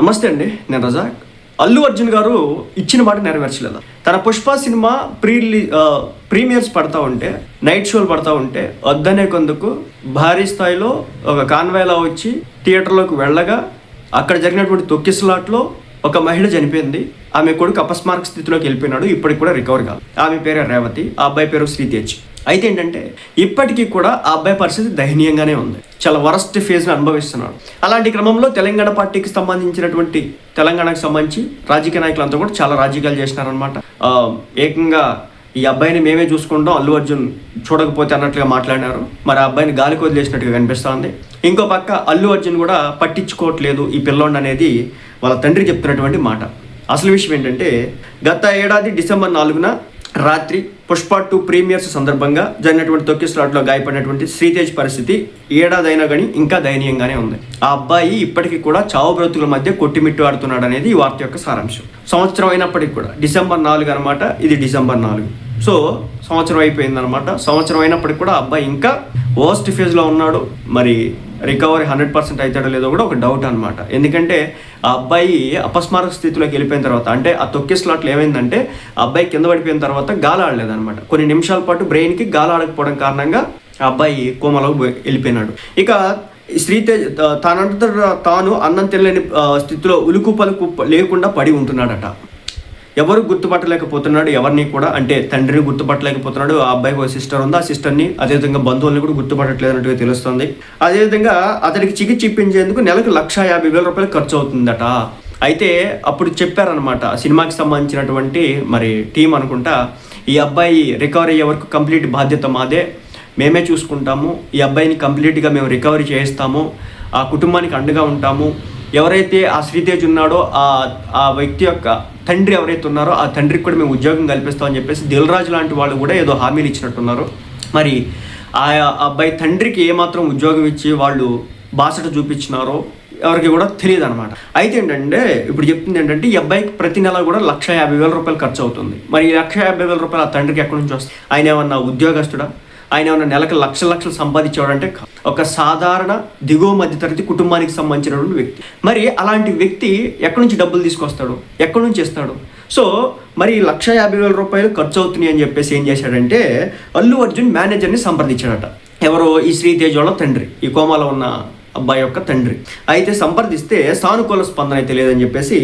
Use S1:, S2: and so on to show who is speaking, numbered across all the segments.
S1: నమస్తే అండి నేను రజాక్. అల్లు అర్జున్ గారు ఇచ్చిన మాట నెరవేర్చలేదు? తన పుష్ప సినిమా ప్రీ ప్రీమియర్స్ పడతా ఉంటే నైట్ షోలు పడతా ఉంటే వద్దనే కొందుకు భారీ స్థాయిలో ఒక కాన్వాయ్లా వచ్చి థియేటర్లోకి వెళ్ళగా అక్కడ జరిగినటువంటి తొక్కిసలాట్లో ఒక మహిళ చనిపోయింది. ఆమె కొడుకు అపస్మారక స్థితిలోకి వెళ్ళిపోయినాడు ఇప్పటికి కూడా రికవర్ కాదు ఆమె పేరు రేవతి ఆ అబ్బాయి పేరు శ్రీతేజ్. అయితే ఏంటంటే ఇప్పటికీ కూడా ఆ అబ్బాయి పరిస్థితి దయనీయంగానే ఉంది. చాలా వరస్ట్ ఫేజ్ని అనుభవిస్తున్నాడు. అలాంటి క్రమంలో తెలంగాణ పార్టీకి సంబంధించినటువంటి తెలంగాణకు సంబంధించి రాజకీయ నాయకులంతా కూడా చాలా రాజకీయాలు చేసినారనమాట ఏకంగా ఈ అబ్బాయిని మేమే చూసుకుంటాం అల్లు అర్జున్ చూడకపోతే అన్నట్లుగా మాట్లాడినారు. మరి ఆ అబ్బాయిని గాలికి వదిలేసినట్టుగా కనిపిస్తోంది. ఇంకో పక్క అల్లు అర్జున్ కూడా పట్టించుకోవట్లేదు ఈ పిల్లోండి అనేది వాళ్ళ తండ్రి చెప్తున్నటువంటి మాట. అసలు విషయం ఏంటంటే గత ఏడాది డిసెంబర్ నాలుగున రాత్రి పుష్ప టూ ప్రీమియర్స్ సందర్భంగా జరిగినటువంటి తొక్కి స్లాట్లో గాయపడినటువంటి శ్రీతేజ్ పరిస్థితి ఏడాదైనా కానీ ఇంకా దయనీయంగానే ఉంది. ఆ అబ్బాయి ఇప్పటికీ కూడా చావు బ్రతుకుల మధ్య కొట్టిమిట్టు ఆడుతున్నాడు అనేది ఈ వార్త యొక్క సారాంశం. సంవత్సరం అయినప్పటికీ కూడా డిసెంబర్ నాలుగు అనమాట ఇది డిసెంబర్ నాలుగు. సో సంవత్సరం అయిపోయింది అనమాట సంవత్సరం అయినప్పటికీ కూడా అబ్బాయి ఇంకా వర్స్ట్ ఫేజ్లో ఉన్నాడు. మరి రికవరీ హండ్రెడ్ పర్సెంట్ అవుతాడో లేదో కూడా ఒక డౌట్ అనమాట ఎందుకంటే ఆ అబ్బాయి అపస్మారక స్థితిలోకి వెళ్ళిపోయిన తర్వాత అంటే ఆ తొక్కి స్లాట్లు ఏమైందంటే ఆ అబ్బాయి కింద పడిపోయిన తర్వాత గాలి కొన్ని నిమిషాల పాటు బ్రెయిన్కి గాలాడకపోవడం కారణంగా ఆ అబ్బాయి కోమలోకి పోయి- వెళ్ళిపోయినాడు. ఇక శ్రీతేజ్ తానంత తనంతట తాను అన్నం తెలియని స్థితిలో ఉలుకు పలుకు లేకుండా పడి ఉంటున్నాడట. ఎవరు గుర్తుపట్టలేకపోతున్నాడు ఎవరిని కూడా అంటే తండ్రిని గుర్తుపట్టలేకపోతున్నాడు ఆ అబ్బాయికి ఒక సిస్టర్ ఉంది ఆ సిస్టర్ని అదేవిధంగా బంధువుల్ని కూడా గుర్తుపట్టట్లేదు అన్నట్టుగా తెలుస్తుంది. అదేవిధంగా అతనికి చికిత్స ఇప్పించేందుకు నెలకు లక్ష యాభై వేల రూపాయలు ఖర్చు అవుతుందట. అయితే అప్పుడు చెప్పారనమాట సినిమాకి సంబంధించినటువంటి మరి టీం అనుకుంటా ఈ అబ్బాయి రికవరీ అయ్యే వరకు కంప్లీట్ బాధ్యత మాదే మేమే చూసుకుంటాము ఈ అబ్బాయిని కంప్లీట్గా మేము రికవరీ చేయిస్తాము ఆ కుటుంబానికి అండగా ఉంటాము ఎవరైతే ఆ శ్రీతేజ్ ఉన్నాడో ఆ ఆ వ్యక్తి యొక్క తండ్రి ఎవరైతే ఉన్నారో ఆ తండ్రికి కూడా మేము ఉద్యోగం కల్పిస్తామని చెప్పేసి దిల్ రాజు లాంటి వాళ్ళు కూడా ఏదో హామీలు ఇచ్చినట్టున్నారు. మరి ఆ అబ్బాయి తండ్రికి ఏమాత్రం ఉద్యోగం ఇచ్చి వాళ్ళు బాసట చూపించినారో ఎవరికి కూడా తెలియదు అనమాట అయితే ఏంటంటే ఇప్పుడు చెప్తుంది ఏంటంటే ఈ అబ్బాయికి ప్రతి నెల కూడా లక్ష యాభై వేల రూపాయలు ఖర్చు అవుతుంది. మరి ఈ లక్ష యాభై వేల రూపాయలు ఆ తండ్రికి ఎక్కడి నుంచి వస్తాయి? ఆయన ఏమన్నా ఉద్యోగస్తుడా? ఆయన ఏమైనా నెలకు లక్ష లక్షలు సంపాదించేవాడంటే ఒక సాధారణ దిగువ మధ్యతరగతి కుటుంబానికి సంబంధించినటువంటి వ్యక్తి. మరి అలాంటి వ్యక్తి ఎక్కడి నుంచి డబ్బులు తీసుకొస్తాడు? ఎక్కడి నుంచి ఇస్తాడు? సో మరి లక్ష యాభై వేల రూపాయలు ఖర్చు అవుతున్నాయి అని చెప్పేసి ఏం చేశాడంటే అల్లు అర్జున్ మేనేజర్ని సంప్రదించాడట. ఎవరో ఈ శ్రీతేజ్ వాళ్ళ తండ్రి ఈ కోమాలో ఉన్న అబ్బాయి యొక్క తండ్రి. అయితే సంప్రదిస్తే సానుకూల స్పందన అయితే లేదని చెప్పేసి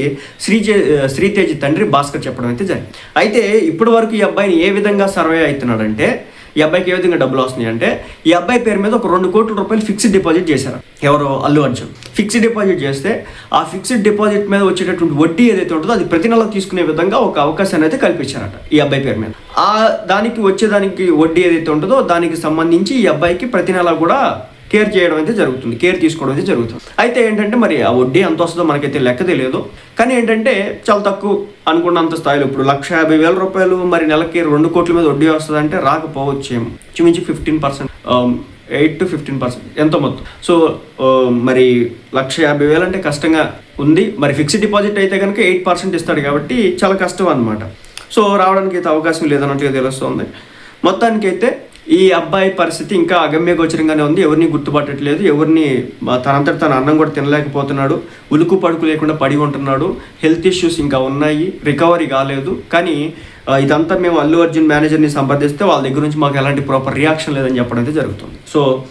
S1: శ్రీజే శ్రీతేజ్ తండ్రి భాస్కర్ చెప్పడం అయితే జరిగింది. అయితే ఇప్పటి వరకు ఈ అబ్బాయిని ఏ విధంగా సర్వే అవుతున్నాడంటే ఈ అబ్బాయికి ఏ విధంగా డబ్బులు వస్తున్నాయి అంటే ఈ అబ్బాయి పేరు మీద ఒక రెండు కోట్ల రూపాయలు ఫిక్స్డ్ డిపాజిట్ చేశారు ఎవరు? అల్లు అర్జున్. ఫిక్స్డ్ డిపాజిట్ చేస్తే ఆ ఫిక్స్డ్ డిపాజిట్ మీద వచ్చేటటువంటి వడ్డీ ఏదైతే ఉంటుందో అది ప్రతి నెల తీసుకునే విధంగా ఒక అవకాశాన్ని అయితే కల్పించారట ఈ అబ్బాయి పేరు మీద. ఆ దానికి వచ్చేదానికి వడ్డీ ఏదైతే ఉంటుందో దానికి సంబంధించి ఈ అబ్బాయికి ప్రతి నెల కూడా కేర్ చేయడం అయితే జరుగుతుంది. కేర్ తీసుకోవడం అయితే జరుగుతుంది. అయితే ఏంటంటే మరి ఆ వడ్డీ ఎంత వస్తుందో మనకైతే లెక్క తెలియదు. కానీ ఏంటంటే చాలా తక్కువ అనుకున్నంత స్థాయిలో ఇప్పుడు లక్ష యాభై వేల రూపాయలు మరి నెలకి రెండు కోట్ల మీద వడ్డీ వస్తుంది అంటే రాకపోవచ్చేమో చుమించి fifteen percent eight to fifteen percent ఎంత మొత్తం. సో um, మరి లక్ష యాభై వేలు అంటే కష్టంగా ఉంది. మరి ఫిక్స్డ్ డిపాజిట్ అయితే కనుక ఎయిట్ పర్సెంట్ ఇస్తాడు కాబట్టి చాలా కష్టం అనమాట సో రావడానికి అయితే అవకాశం లేదన్నట్టుగా తెలుస్తుంది. మొత్తానికైతే ఈ అబ్బాయి పరిస్థితి ఇంకా అగమ్య గోచరంగానే ఉంది. ఎవరిని గుర్తుపట్టట్లేదు. ఎవరిని ఆ, తనంతట తన అన్నం కూడా తినలేకపోతున్నాడు. ఉలుకు పడుకు లేకుండా పడి ఉంటున్నాడు. హెల్త్ ఇష్యూస్ ఇంకా ఉన్నాయి. రికవరీ కాలేదు. కానీ ఇదంతా మేము అల్లు అర్జున్ మేనేజర్ని సంప్రదిస్తే వాళ్ళ దగ్గర నుంచి మాకు ఎలాంటి ప్రాపర్ రియాక్షన్ లేదని చెప్పడం అయితే జరుగుతుంది. సో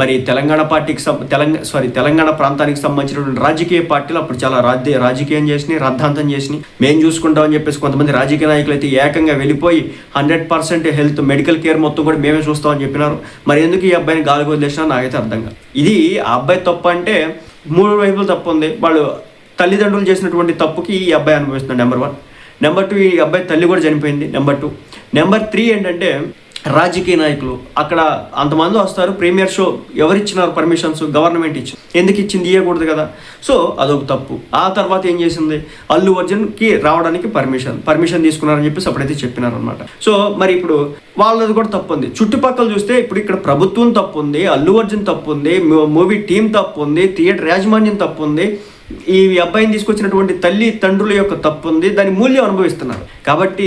S1: మరి తెలంగాణ పార్టీకి తెలంగాణ సారీ తెలంగాణ ప్రాంతానికి సంబంధించినటువంటి రాజకీయ పార్టీలు అప్పుడు చాలా రాజ్య రాజకీయం చేసినాయి రద్దాంతం చేసినాయి. మేము చూసుకుంటామని చెప్పేసి కొంతమంది రాజకీయ నాయకులు అయితే ఏకంగా వెళ్ళిపోయి hundred percent health medical care మొత్తం కూడా మేమే చూస్తామని చెప్పినారు. మరి ఎందుకు ఈ అబ్బాయిని గాలికి వదిలేసినా నాకైతే అర్థం కాదు. ఇది ఆ అబ్బాయి తప్పు అంటే మూడు వైపులు తప్పు ఉంది. వాళ్ళు తల్లిదండ్రులు చేసినటువంటి తప్పుకి ఈ అబ్బాయి అనుభవిస్తున్నాడు నెంబర్ వన్. నెంబర్ టూ ఈ అబ్బాయి తల్లి కూడా చనిపోయింది నెంబర్ టూ. నెంబర్ త్రీ ఏంటంటే రాజకీయ నాయకులు అక్కడ అంతమంది వస్తారు ప్రీమియర్ షో ఎవరిచ్చినారు పర్మిషన్స్ గవర్నమెంట్ ఇచ్చింది ఎందుకు ఇచ్చింది ఇవ్వకూడదు కదా? సో అదొక తప్పు. ఆ తర్వాత ఏం చేసింది? అల్లు అర్జున్కి రావడానికి పర్మిషన్ పర్మిషన్ తీసుకున్నారని చెప్పేసి అప్పుడైతే చెప్పినారనమాట సో మరి ఇప్పుడు వాళ్ళది కూడా తప్పు ఉంది చుట్టుపక్కల చూస్తే ఇప్పుడు ఇక్కడ ప్రభుత్వం తప్పు ఉంది అల్లు అర్జున్ తప్పు ఉంది మూవీ టీం తప్పు ఉంది థియేటర్ యాజమాన్యం తప్పు ఉంది ఈ అబ్బాయిని తీసుకొచ్చినటువంటి తల్లి తండ్రుల యొక్క తప్పు ఉంది దాని మూల్యం అనుభవిస్తున్నారు. కాబట్టి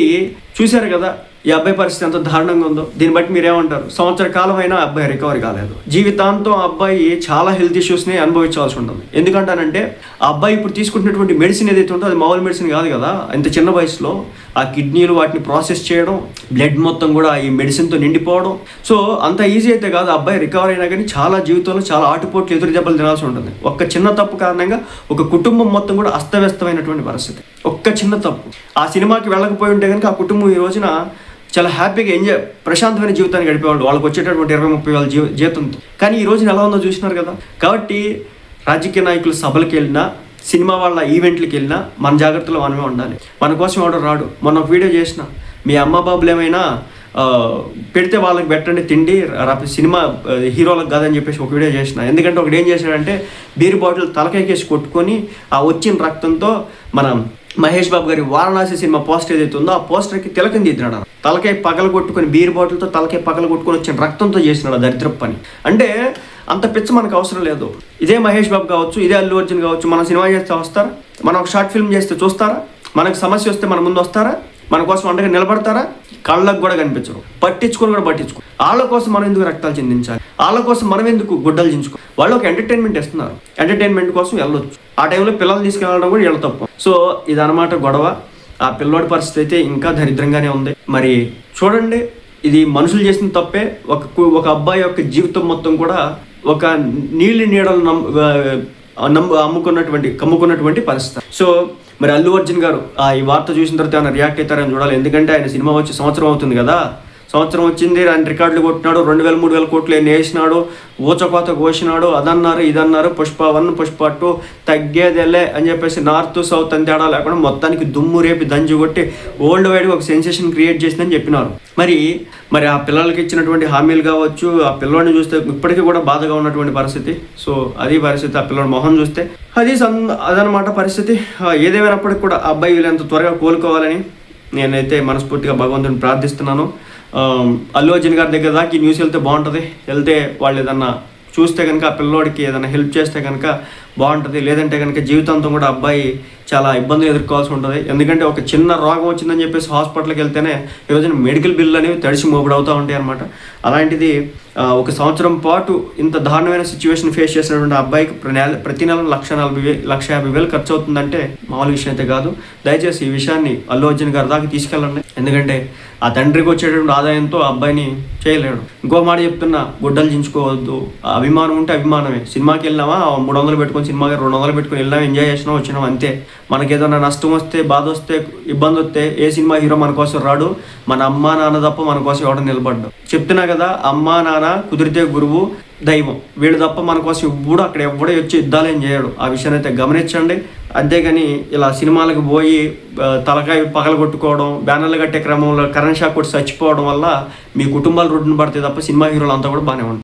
S1: చూశారు కదా ఈ అబ్బాయి పరిస్థితి ఎంత దారుణంగా ఉందో. దీన్ని బట్టి మీరేమంటారు? సంవత్సర కాలం అయినా ఆ అబ్బాయి రికవరీ కాలేదు. జీవితాంతం ఆ అబ్బాయి చాలా హెల్త్ ఇష్యూస్ని అనుభవించాల్సి ఉంటుంది. ఎందుకంటానంటే ఆ అబ్బాయి ఇప్పుడు తీసుకుంటున్నటువంటి మెడిసిన్ ఏదైతే ఉందో అది మామూలు మెడిసిన్ కాదు కదా. ఇంత చిన్న వయసులో ఆ కిడ్నీలు వాటిని ప్రాసెస్ చేయడం బ్లడ్ మొత్తం కూడా ఈ మెడిసిన్తో నిండిపోవడం. సో అంత ఈజీ అయితే కాదు ఆ అబ్బాయి రికవర్ అయినా కానీ చాలా జీవితంలో చాలా ఆటుపోట్లు ఎదురు దెబ్బలు తినాల్సి ఉంటుంది. ఒక్క చిన్న తప్పు కారణంగా ఒక కుటుంబం మొత్తం కూడా అస్తవ్యస్తమైనటువంటి పరిస్థితి. ఒక్క చిన్న తప్పు. ఆ సినిమాకి వెళ్ళకపోయి ఉంటే కనుక ఆ కుటుంబం ఈ రోజున చాలా హ్యాపీగా ఎంజాయ్ ప్రశాంతమైన జీవితాన్ని గడిపేవాళ్ళు. వాళ్ళకి వచ్చేటటువంటి ఇరవై ముప్పై వేల జీవ జీతంతో కానీ ఈ రోజున ఎలా ఉందో చూసినారు కదా? కాబట్టి రాజకీయ నాయకులు సభలకు వెళ్ళినా సినిమా వాళ్ళ ఈవెంట్లకు వెళ్ళినా మన జాగ్రత్తలో మనమే ఉండాలి. మన కోసం ఎవడో రాడు? మొన్న ఒక వీడియో చేసిన మీ అమ్మ బాబులు ఏమైనా పెడితే వాళ్ళకి పెట్టండి తిండి సినిమా హీరోలకు కాదని చెప్పేసి ఒక వీడియో చేసిన. ఎందుకంటే ఒకటి ఏం చేశాడంటే బీర్ బాటిల్ తలకాయకేసి కొట్టుకొని ఆ వచ్చిన రక్తంతో మనం మహేష్ బాబు గారి వారణాసి సినిమా పోస్టర్ ఏదైతే ఉందో ఆ పోస్టర్కి తిలకం దిద్దినాడు తలకాయ పగల కొట్టుకొని బీర్ బాటిల్తో తలకాయ పగల కొట్టుకొని వచ్చిన రక్తంతో చేసినాడు దరిద్ర పని. అంటే అంత పిచ్చ మనకు అవసరం లేదు. ఇదే మహేష్ బాబు కావచ్చు ఇదే అల్లు అర్జున్ కావచ్చు మనం సినిమా చేస్తే వస్తారా? మనం ఒక షార్ట్ ఫిల్మ్ చేస్తే చూస్తారా? మనకు సమస్య వస్తే మన ముందు వస్తారా? మన కోసం అండగా నిలబడతారా? కళ్ళకు కూడా కనిపించరు. పట్టించుకొని కూడా పట్టించుకో వాళ్ళ కోసం మనం ఎందుకు రక్తాలు చెందించాలి? వాళ్ళ కోసం మనం ఎందుకు గుడ్డలు చించుకో వాళ్ళు ఒక ఎంటర్టైన్మెంట్ ఇస్తున్నారు. ఎంటర్టైన్మెంట్ కోసం వెళ్ళొచ్చు. ఆ టైంలో పిల్లలు తీసుకెళ్ళడం కూడా వీళ్ళ తప్పు. సో ఇదనమాట గొడవ. ఆ పిల్లోడి పరిస్థితి అయితే ఇంకా దరిద్రంగానే ఉంది. మరి చూడండి ఇది మనుషులు చేసిన తప్పే. ఒక కు- ఒక అబ్బాయి యొక్క జీవితం మొత్తం కూడా ఒక నీళ్ళు నీడలు నమ్ నమ్ము అమ్ముకున్నటువంటి కమ్ముకున్నటువంటి పరిస్థితి. సో మరి అల్లు అర్జున్ గారు ఆ ఈ వార్త చూసిన తర్వాత ఆయన రియాక్ట్ అవుతారని చూడాలి. ఎందుకంటే ఆయన సినిమా వచ్చి సంవత్సరం అవుతుంది కదా. సంవత్సరం వచ్చింది ఆయన రికార్డులు కొట్టినాడు రెండు వేల మూడు వేల కోట్లు ఎన్ని వేసినాడు ఊచకోత కోసినాడు అదన్నారు ఇదన్నారు పుష్ప వన్ పుష్ప టూ తగ్గేదేలే అని చెప్పేసి నార్త్ సౌత్ అని తేడా లేకుండా మొత్తానికి దుమ్ము రేపి దంజు కొట్టి ఓల్డ్ వైడ్ ఒక సెన్సేషన్ క్రియేట్ చేసిందని చెప్పినారు. మరి మరి ఆ పిల్లలకి ఇచ్చినటువంటి హామీలు కావచ్చు ఆ పిల్లోడిని చూస్తే ఇప్పటికీ కూడా బాధగా ఉన్నటువంటి పరిస్థితి. సో అది పరిస్థితి ఆ పిల్లోడి మొహం చూస్తే. అది సన్ అదనమాట పరిస్థితి. ఆ, ఏదేమైనప్పటికీ కూడా ఆ అబ్బాయి వీళ్ళంత త్వరగా కోలుకోవాలని నేనైతే మనస్ఫూర్తిగా భగవంతుని ప్రార్థిస్తున్నాను. Um, అల్లు అర్జున్ గారి దగ్గర దాకా ఈ న్యూస్ వెళ్తే బాగుంటుంది. వెళ్తే వాళ్ళు ఏదన్నా చూస్తే కనుక ఆ పిల్లోడికి ఏదైనా హెల్ప్ చేస్తే కనుక బాగుంటుంది. లేదంటే కనుక జీవితాంతం కూడా అబ్బాయి చాలా ఇబ్బందులు ఎదుర్కోవాల్సి ఉంటుంది. ఎందుకంటే ఒక చిన్న రోగం వచ్చిందని చెప్పేసి హాస్పిటల్కి వెళ్తేనే ఈరోజు రోజున మెడికల్ బిల్లు అనేవి తడిసి మోపుడు అవుతూ ఉంటాయి అనమాట అలాంటిది ఒక సంవత్సరం పాటు ఇంత దారుణమైన సిచ్యువేషన్ ఫేస్ చేసినటువంటి అబ్బాయికి నెల ప్రతి నెల లక్ష నలభై వేలు లక్ష యాభై వేలు ఖర్చు అవుతుందంటే మామూలు విషయం అయితే కాదు. దయచేసి ఈ విషయాన్ని అల్లు అర్జున్ గారి దాకా తీసుకెళ్ళండి. ఎందుకంటే ఆ తండ్రికి వచ్చేటువంటి ఆదాయంతో ఆ అబ్బాయిని చేయలేడు. ఇంకో మాట చెప్తున్నా గుడ్డలు చించుకోవద్దు. ఆ అభిమానం ఉంటే అభిమానమే. సినిమాకి వెళ్ళినామా ఆ మూడు వందలు పెట్టుకుని సినిమాకి రెండు వందలు పెట్టుకొని వెళ్ళాం ఎంజాయ్ చేసినాం వచ్చినాం అంతే. మనకి ఏదైనా నష్టం వస్తే బాధ వస్తే ఇబ్బంది వస్తే ఏ సినిమా హీరో మన కోసం రాడు మన అమ్మా నాన్న తప్ప మన కోసం ఎవడ నిలబడ్డు. చెప్తున్నా కదా అమ్మా నాన్న కుదిరితే గురువు దైవం. వీడు తప్ప మన కోసం ఎప్పుడు అక్కడ ఎవడో వచ్చి యుద్ధాలేం చేయడు. ఆ విషయాన్ని అయితే గమనించండి. అంతేగాని ఇలా సినిమాలకు పోయి తలకాయ పగల కొట్టుకోవడం బ్యానర్లు కట్టే క్రమంలో కరెంట్ షాక్ కొట్టి చచ్చిపోవడం వల్ల మీ కుటుంబాలు రోడ్డున పడితే తప్ప సినిమా హీరోలు అంతా కూడా బాగానే ఉంటారు.